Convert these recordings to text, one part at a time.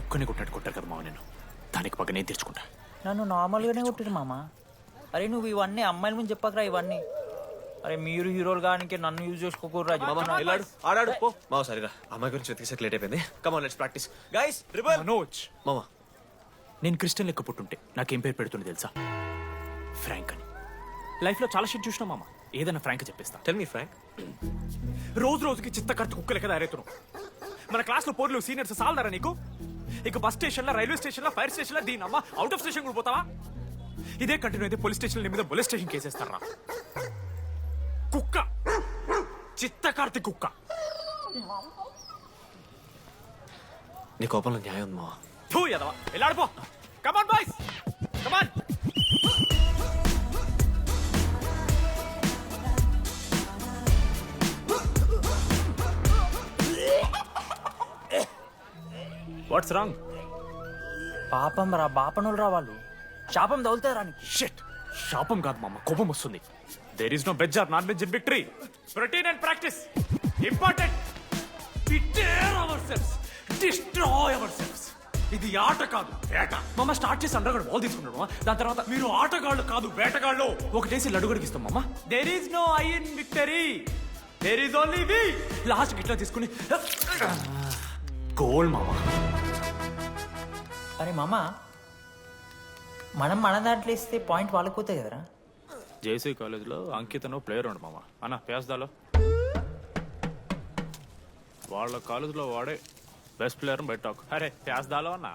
కుక్కని కొట్టాడు కొట్టారు కదా మావ నేను దానికి పక్క నేను తెచ్చుకుంటా? నన్ను నార్మల్గానే కొట్టిరు మామ. అరే నువ్వు ఇవన్నీ అమ్మాయిల ముందు చెప్పకరా ఇవన్నీ. అరే మీరు హీరోలు కానీ నన్ను యూజ్ చేసుకోకూడరా మామ వెళ్ళాడు ఆడాడు పో. మామ సరిగా. అమ్మాయి గురించి వెతికేసరికి లేట్ అయిపోయింది. Come on let's practice guys rebel. Manoj. మామ నేను క్రిస్టియన్ లెక్క పుట్టుంటే నాకేం పేరు పెడుతుంది తెలుసా? ఫ్రాంక్ అని. లైఫ్లో చాలా షిట్ చూసినా మామ. ఏదైనా ఫ్రాంక్ చెప్పేస్తా. టెల్ మీ ఫ్రాంక్ రోజు రోజుకి చిత్త కట్టు కుక్క లెక్క తయారవుతున్నావు. మన క్లాస్లో పోర్లు సీనియర్స్ సాలదారా నీకు? ఇక బస్ స్టేషన్లో రైల్వే స్టేషన్లో ఫైర్ స్టేషన్లో దీని అమ్మ అవుట్ ఆఫ్ స్టేషన్ కూడా పోతావా? ఇదే కంటిన్యూ అయితే పోలీస్ స్టేషన్ మీద పోలీస్ స్టేషన్ కేసేస్తారా కుక్క! చిత్త కార్తీ కుక్క! నీ కోపంలో న్యాయం ఉంది వెళ్ళాడిపో come on boys what's wrong? పాపం రా బాపనులు రా వాళ్ళు. శాపం తగులుతుంది రా నీకు. షిట్! శాపం కాదు మామ కోపం వస్తుంది. There is no veg or non veg victory protein and practice important prepare our cells destroy our cells ఇది ఆట కాదు వేట. మమ్మ స్టార్ట్ చేసి అండర్ బాల్ తీసుకున్నాడు మామ. దాని తర్వాత మీరు ఆటగాళ్ళు కాదు వేటగాళ్ళు. ఒకటేసి లడుగడికి ఇస్తాం మామ. There is no I in victory there is only we last ఇట్లా తీసుకుని గోల్ మామ. అరే మామ మనం మన దాంట్లో ఇస్తే పాయింట్ వాళ్ళకి పోతాయి కదరా. జేసీ కాలేజ్లో అంకితను ప్లేయర్ ఉండు మామ. అన్న పేస్తాలో వాళ్ళ కాలేజ్లో వాడే బెస్ట్ ప్లేయర్ బయట టాక్. అరే పేస్తాలో అన్న.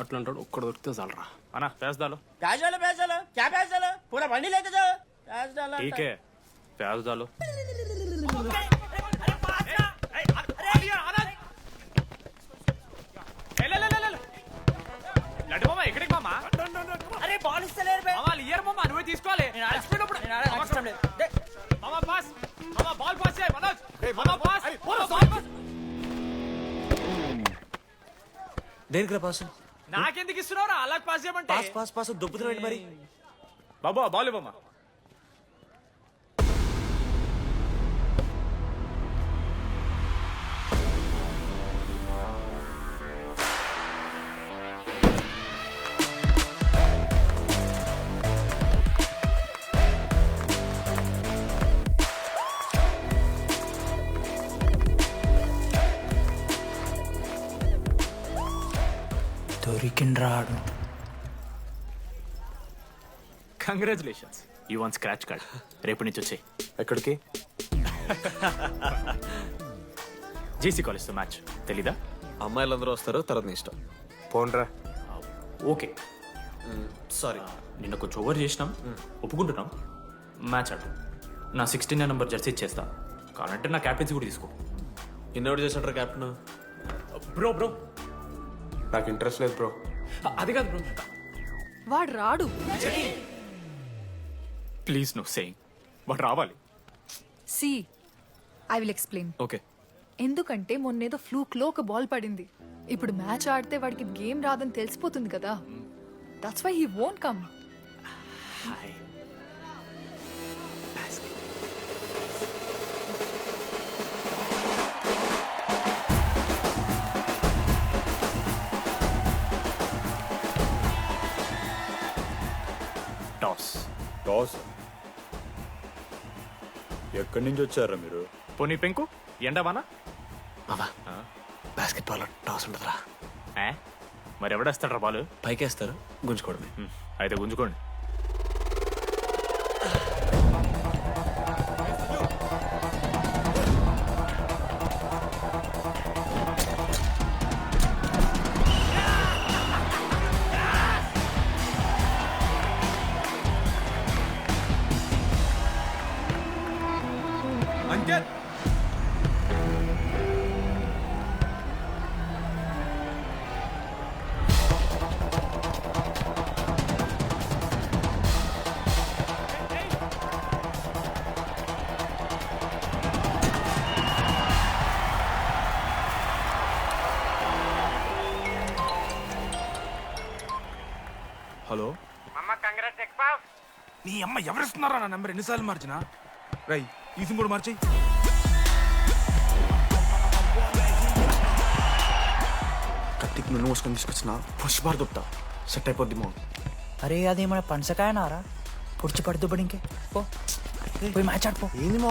అట్లాంటాడు ఒక్కడ దొరికితే చాలరా. అన్న పేస్తాలో ప్యాజాలు ప్యాజాలు క్యా ప్యాజాలు పూరా బండి లేదు ప్యాజాలు టీకే నువ్వే తీసుకోవాలి. నేను ఆడిపోయినప్పుడు నేను ఆడ- నాకు ఇష్టం లేదు. మామా పాస్ మామా బాల్ పాస్ చేయి మనోజ్. మామా పాస్ మామా బాల్ పాస్ దేనికి రా పాస్ నాకెందుకు ఇస్తున్నావురా? అలా పాస్ చేయమంటే. పాస్ పాస్ పాస్ దొబ్బుతున్నాడు మరి? బాబా బాల్ ఇవ్వమ్మా. దొరికిండ్రాడు congratulations you won scratch card రేపు నుంచి వచ్చాయి. ఎక్కడికి? జేసీ కాలేజ్తో మ్యాచ్ తెలీదా? అమ్మాయిలందరూ వస్తారు తర్వాత నీ ఇష్టం. పోన్రా. ఓకే. సారీ. నిన్న కొంచెం ఓవర్ చేసినాం. ఒప్పుకుంటున్నాం. మ్యాచ్ ఆడు. నా సిక్స్టీన్ నెంబర్ జెర్సీ ఇచ్చేస్తా. కావాలంటే నా క్యాప్టెన్సీ కూడా తీసుకో. ఇన్నోటి చేసినట్టు కెప్టెన్ బ్రో బ్రో నాకు ఇంట్రెస్ట్ లేదు బ్రో అది కాదు బ్రో వాడు రాడు. ప్లీజ్ నువ్వు సేయింగ్ వాడు రావాలి. See I will explain. Okay. ఎందుకంటే మొన్నేదో ఫ్లూక్లో ఒక బాల్ పడింది. ఇప్పుడు మ్యాచ్ ఆడితే వాడికి గేమ్ రాదని తెలిసిపోతుంది కదా. That's why he won't come hi. Toss ఎక్కడి నుంచి వచ్చారా మీరు? పోనీ పెంకు ఎండవానా బాస్కెట్ బాల్ టాస్ ఉండదురా ఏ? మరి ఎవడేస్తాడ్రా బాలు? పైకేస్తారు గుంజుకోవడమే. అయితే గుంజుకోండి. హలో? నీ అమ్మ ఎవరిస్తున్నారా నా నెంబర్? ఎన్నిసార్లు మార్చినా? రై ఈ సింపుడు మార్చి కత్తికి నూనె మోసుకొని తీసుకొచ్చిన ఫస్ట్ బార్ దొప్తా సెట్ అయిపోద్ది మా అరే అదేమైనా పంచకాయనారా? పొడిచి పడుతుబడి ఇంకే పోయి మ్యాచ్ ఆడిపో ఏంది మా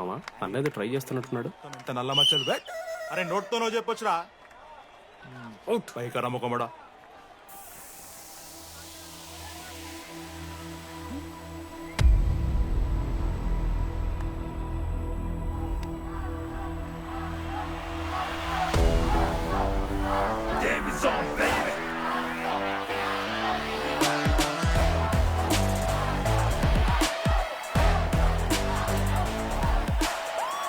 మామా అన్నది ట్రై చేస్తున్నట్టున్నాడు. ఇంత నల్ల మచ్చలు అరే నోట్తో నువ్వు చెప్పొచ్చురా అవుట్. పైకరా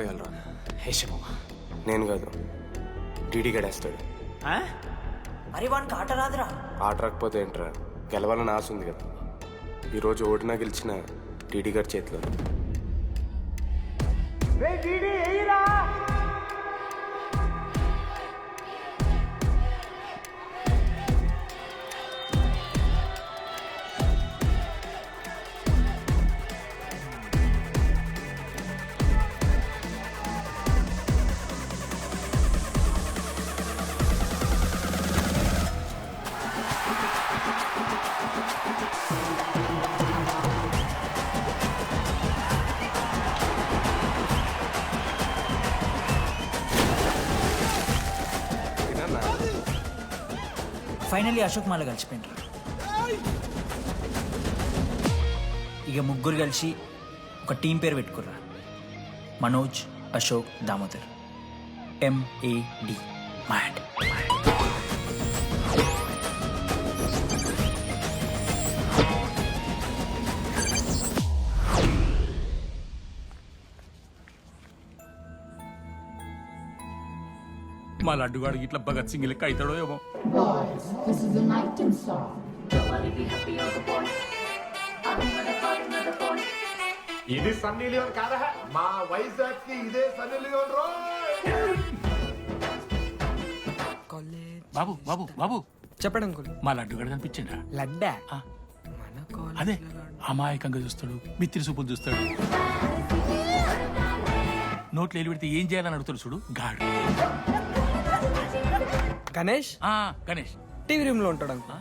వెళ్ళరా హేషమమ్మ నేను కాదు. డీడీ గడేస్తాడు. అరే వానికి ఆట రాదురా. ఆట రాకపోతే ఏంట్రా? గెలవాలని ఆశ ఉంది కదా. ఈరోజు ఓడినా గెలిచిన డీడీ గారి చేతిలో ఫైనలీ అశోక్ మాల కలిసిపోయినారు. ఇక ముగ్గురు కలిసి ఒక టీం పేరు పెట్టుకుర్రా. Manoj Ashok Damodar. M A D mad మా లడ్డుగాడికి ఇట్లా భగత్ సింగ్ లెక్క అవుతాడో ఏమో. Boys, this is the night and song. ఇది సన్నీ లియోన్ కాదా మా వైజాగ్కి ఇదే సన్నీ లియోన్ రో బాబు బాబు బాబు. చెప్పండి అంకుల్. మా లడ్డు గడ కనిపించిందా లడ్డా? ఆ. అదే అమాయకంగా చూస్తాడు మిత్రి సూపులు చూస్తాడు. నోట్లు ఎలి పెడితే ఏం చేయాలని అడుగుతాడు చూడు? గాడు. గణేష్? ఆ, గణేష్. టీవీ రూమ్లో ఉంటాడు అంకుల్.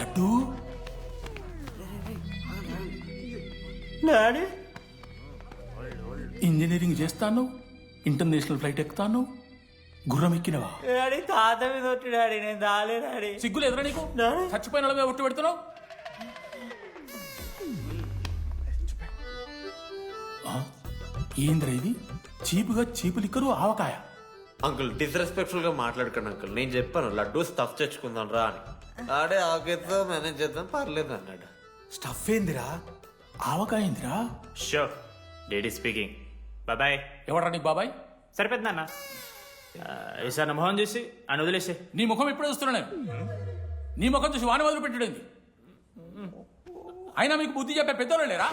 లడ్డు? డాడీ? ఇంజనీరింగ్ చేస్తాను. ఇంటర్నేషనల్ ఫ్లైట్ ఎక్కుతాను? గుర్రం ఎక్కినవా? డాడీ తాత మీద ఒట్టు డాడీ నేను దాలే డాడీ. సిగ్గులు ఎదురా నీకు? చచ్చిపోయిన వాళ్ళ మీద ఒట్టు పెడుతున్నావు? ఆ, ఏందిరా ఇది? చీపుగా చీపు లిక్కరు ఆవకాయ. అంకుల్ డిస్రెస్పెక్ట్ఫుల్గా మాట్లాడకండి అంకుల్. నేను చెప్పాను లడ్డు స్టఫ్ తెచ్చుకుందాం రా అని. ఆడే ఆకేతో మేనేజ్ చేద్దాం పర్లేదు అన్నాడు. స్టఫ్ ఏందిరా? ఆవకాయ ఏందిరా? షో డేడీ స్పీకింగ్ బాయ్ ఎవరా నీకు బాబాయ్? సరిపోతుంది అన్న ఈసారి నా మొహం చూసి అని వదిలేసే. నీ ముఖం ఎప్పుడే చూస్తున్నా నేను. నీ ముఖం చూసి వాన వదిలి పెట్టుడేంది? అయినా మీకు బుద్ధి చెప్పే పెద్దోళ్ళు లేరా?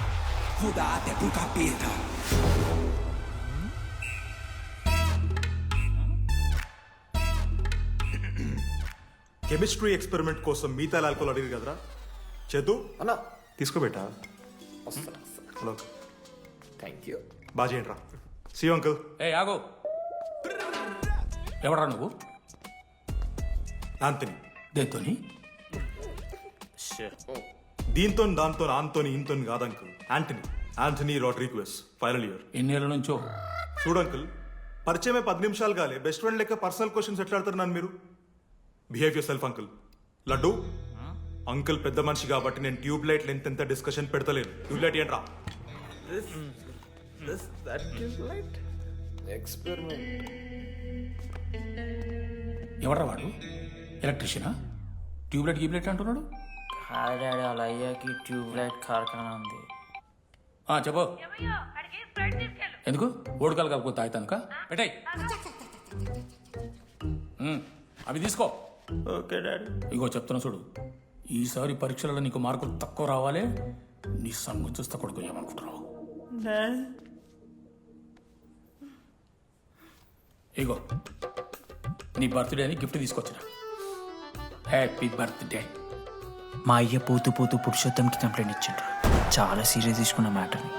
కెమిస్ట్రీ ఎక్స్పెరిమెంట్ కోసం మిగతా ఆల్కోల్ అడిగారు కదరా? చేద్దు అన్నా. తీసుకోబెట్టా హలో. థ్యాంక్ యూ బాగా చేయండి రా సి అంకుల్. ఏ ఆగో. ఎవరా నువ్వు? ఆంతని దేంతోని దీంతో దాంతో ఆంతోని ఇంతో కాదు uncle. Antony. Antony Rodrigues final year. ఎన్నేళ్ళ నుంచో? చూడు అంకుల్ పరిచయమే పది నిమిషాలు కాలే. బెస్ట్ ఫ్రెండ్ లెక్క పర్సనల్ క్వశ్చన్స్ ఎట్లా ఆడతారు నన్ను మీరు? Behave yourself uncle. Laddu? Uncle పెద్ద మనిషి కాబట్టి నేను ట్యూబ్ లైట్ లెంత్ ఎంత డిస్కషన్ పెడతలేను. ట్యూబ్ లైట్ ఏంట్రా ఎవరా వాడు? ఎలక్ట్రీషియనా? ట్యూబ్లైట్ గీబ్లైట్ అంటున్నాడు? డాడీ అలా అయ్యాకి ట్యూబ్ లైట్ కార్ఖానా ఉంది. ఆ, చెప్పు. ఎందుకు? ఓడికాలు కలుపుకొని తాగుతానుక? పెట్టాయి. అవి తీసుకో. Okay daddy. ఇగో చెప్తున్నా చూడు. ఈసారి పరీక్షలలో నీకు మార్కులు తక్కువ రావాలి నీ సంగు చూస్తే కొడుకు ఏమనుకుంటున్నావు? ఇగో నీ బర్త్డే అని గిఫ్ట్ తీసుకొచ్చిన. Happy birthday. మా అయ్య పోతూ పోతూ పురుషోత్తంకి కంప్లైంట్ ఇచ్చిండ్రు. చాలా సీరియస్ తీసుకున్న మ్యాటర్ని.